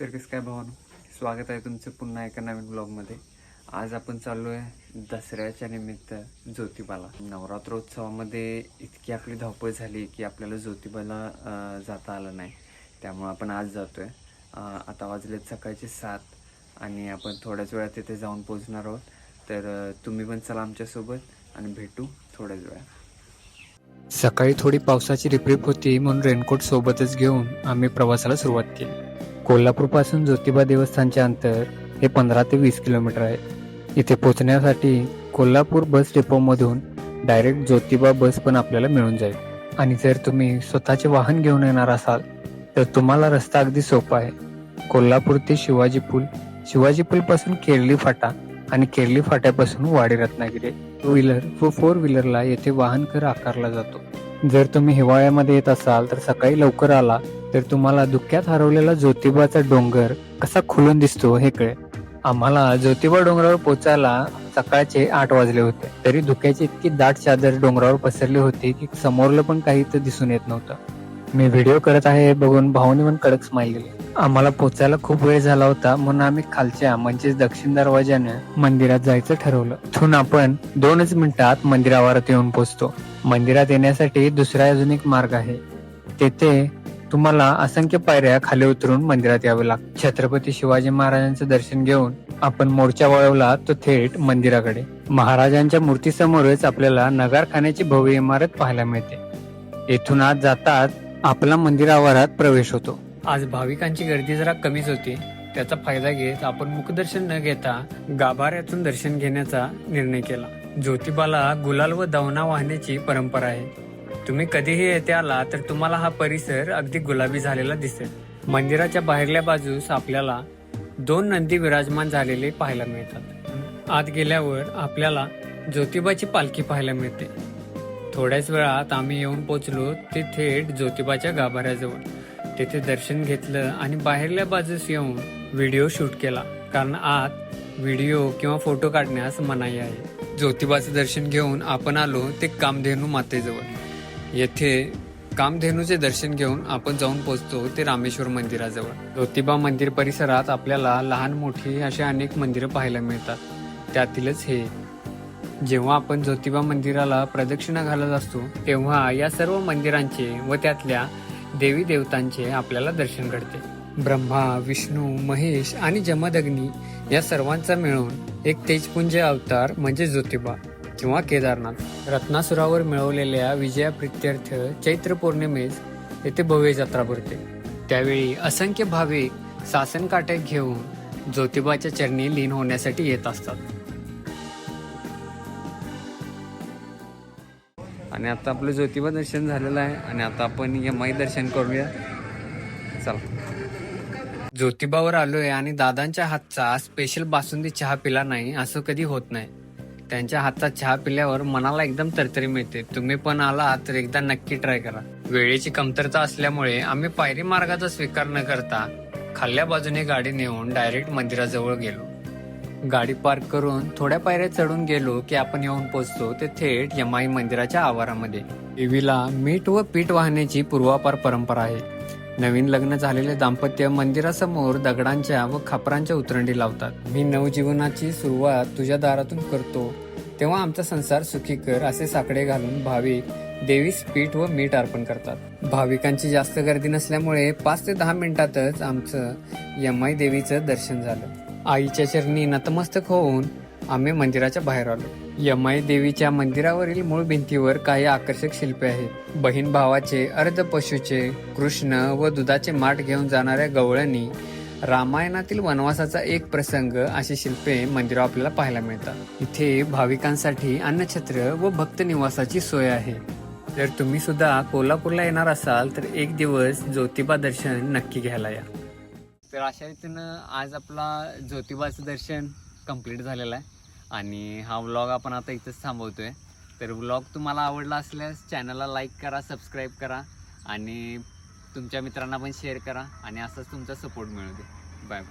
तर कसं काय भावानो? स्वागत आहे तुमचं पुन्हा एका नवीन ब्लॉगमध्ये आज आपण चाललो आहे दसऱ्याच्या निमित्त ज्योतिबाला. नवरात्रोत्सवामध्ये इतकी आपली धावपळ झाली की आपल्याला ज्योतिबाला जाता आलं नाही. त्यामुळं आपण आज जातो आहे आता वाजलेत सकाळचे सात आणि आपण थोड्याच वेळात तिथे जाऊन पोहोचणार आहोत. तर तुम्ही पण चला आमच्यासोबत आणि भेटू थोड्याच वेळात. सकाळी थोडी पावसाची रिपरिप होती म्हणून रेनकोट सोबतच घेऊन आम्ही प्रवासाला सुरुवात केली. कोल्हापूरपासून ज्योतिबा देवस्थानचे अंतर हे पंधरा ते वीस किलोमीटर आहे. इथे पोहोचण्यासाठी कोल्हापूर बस डेपोमधून डायरेक्ट ज्योतिबा बस पण आपल्याला मिळून जाईल. आणि जर तुम्ही स्वतःचे वाहन घेऊन येणार असाल तर तुम्हाला रस्ता अगदी सोपा आहे. कोल्हापूर ते शिवाजी पूल. शिवाजी पूल पासून केरली फाटा आणि केरली फाट्यापासून वाडी रत्नागिरी. टू व्हीलर व फोर व्हीलरला येथे वाहन कर आकारला जातो. जर तुम्ही हिवाळ्यामध्ये येत असाल तर सकाळी लवकर आला तर तुम्हाला धुक्यात हरवलेला ज्योतिबाचा डोंगर कसा खुलून दिसतो हे कळेल. आम्हाला ज्योतिबा डोंगरावर पोचायला सकाळचे आठ वाजले होते. तरी धुक्याची इतकी दाट चादर डोंगरावर पसरली होती की समोरलं पण काही तर दिसून येत नव्हतं. मी व्हिडिओ करत आहे हे बघून भाऊनी पण कडक स्माईल दिली आम्हाला पोचायला खूप वेळ झाला होता म्हणून आम्ही खालच्या म्हणजेच दक्षिण दरवाजाने मंदिरात जायचं ठरवलं. तिथून आपण दोनच मिनिटात मंदिरावर येऊन पोहोचतो मंदिरात येण्यासाठी दुसरा अजून एक मार्ग आहे. तेथे तुम्हाला असंख्य पायऱ्या खाली उतरून मंदिरात यावे लागतं छत्रपती शिवाजी महाराजांचं दर्शन घेऊन आपण मोर्चा वळवला तो थेट मंदिराकडे. महाराजांच्या मूर्तीसमोरच आपल्याला नगारखान्याची भव्य इमारत पाहायला मिळते. येथून आत जातात आपला मंदिर आवारात प्रवेश होतो. आज भाविकांची गर्दी जरा कमीच होती. त्याचा फायदा घेत आपण मुखदर्शन न घेता गाभाऱ्यातून दर्शन घेण्याचा निर्णय केला. ज्योतिबाला गुलाल व दवना वाहण्याची परंपरा आहे. तुम्ही कधीही येथे आला तर तुम्हाला हा परिसर अगदी गुलाबी झालेला दिसेल. मंदिराच्या बाहेरल्या बाजूस आपल्याला दोन नंदी विराजमान झालेले पाहायला मिळतात. आत गेल्यावर आपल्याला ज्योतिबाची पालखी पाहायला मिळते. थोड्याच वेळात आम्ही येऊन पोचलो ते थेट ज्योतिबाच्या गाभाऱ्याजवळ. तेथे दर्शन घेतलं आणि बाहेरल्या बाजूस येऊन व्हिडिओ शूट केला. कारण आत व्हिडिओ किंवा फोटो काढण्यास मनाई आहे. ज्योतिबाचं दर्शन घेऊन आपण आलो ते कामधेनू मातेजवळ. येथे कामधेनूचे दर्शन घेऊन आपण जाऊन पोहोचतो ते रामेश्वर मंदिराजवळ. ज्योतिबा मंदिर परिसरात आपल्याला लहान मोठी अशी अनेक मंदिरं पाहायला मिळतात. त्यातीलच हे. जेव्हा आपण ज्योतिबा मंदिराला प्रदक्षिणा घालत असतो तेव्हा या सर्व मंदिरांचे व त्यातल्या देवी देवतांचे आपल्याला दर्शन घडते. ब्रह्मा विष्णू महेश आणि जमदग्नी या सर्वांचा मिळून एक तेजपुंज अवतार म्हणजे ज्योतिबा किंवा केदारनाथ. रत्नासुरावर मिळवलेल्या विजया प्रित्यर्थ चैत्र पौर्णिमेस येथे भव्य जत्रा भरते. त्यावेळी असंख्य भाविक सासन घेऊन ज्योतिबाच्या चरणी लीन होण्यासाठी येत असतात. आणि आता आपलं ज्योतिबा दर्शन झालेलं आहे आणि आता आपण यमाई दर्शन करूया. चला. ज्योतिबावर आलोय आणि दादांच्या हातचा स्पेशल बासुंदी चहा पिला नाही असं कधी होत नाही. त्यांच्या हातचा चहा पिल्यावर मनाला एकदम तरतरी मिळते. तुम्ही पण आला तर एकदा नक्की ट्राय करा. वेळेची कमतरता असल्यामुळे आम्ही पायरी मार्गाचा स्वीकार न करता खाल्ल्या बाजूने गाडी नेऊन डायरेक्ट मंदिराजवळ गेलो. गाडी पार्क करून थोड्या पायऱ्या चढून गेलो की आपण येऊन पोहोचतो. ते थेट यमाई मंदिराच्या आवारामध्ये. देवीला मीठ व पीठ वाहण्याची पूर्वापार परंपरा आहे. नवीन लग्न झालेले दाम्पत्य मंदिरासमोर दगडांच्या व खापरांच्या उतरंडी लावतात. मी नवजीवनाची सुरुवात तुझ्या दारातून करतो. तेव्हा आमचा संसार सुखी कर असे साकडे घालून भाविक देवीस पीठ व मीठ अर्पण करतात. भाविकांची जास्त गर्दी नसल्यामुळे पाच ते दहा मिनिटातच आमचं यमाई देवीचं दर्शन झालं. आईच्या चरणी नतमस्तक होऊन आम्ही मंदिराच्या बाहेर आलो. यमाई देवीच्या मंदिरावरील मूळ भिंतीवर काही आकर्षक शिल्पे आहेत. बहीण भावाचे अर्ध पशुचे कृष्ण व दुधाचे माठ घेऊन जाणाऱ्या गवळणी रामायणातील वनवासाचा एक प्रसंग अशी शिल्पे मंदिरावर आपल्याला पाहायला मिळतात. इथे भाविकांसाठी अन्नछत्र व भक्त निवासाची सोय आहे. जर तुम्ही सुद्धा कोल्हापूरला येणार असाल तर एक दिवस ज्योतिबा दर्शन नक्की घ्यायला या. तर अशा रीतीनं आज आपला ज्योतिबाचं दर्शन कंप्लीट झालेलं आहे. आणि हा व्लॉग आपण आता इथंच थांबवतोय. तर व्लॉग तुम्हाला आवडला असल्यास चॅनलला लाईक करा सबस्क्राईब करा आणि तुमच्या मित्रांना पण शेअर करा आणि असंच तुमचा सपोर्ट मिळू दे. बाय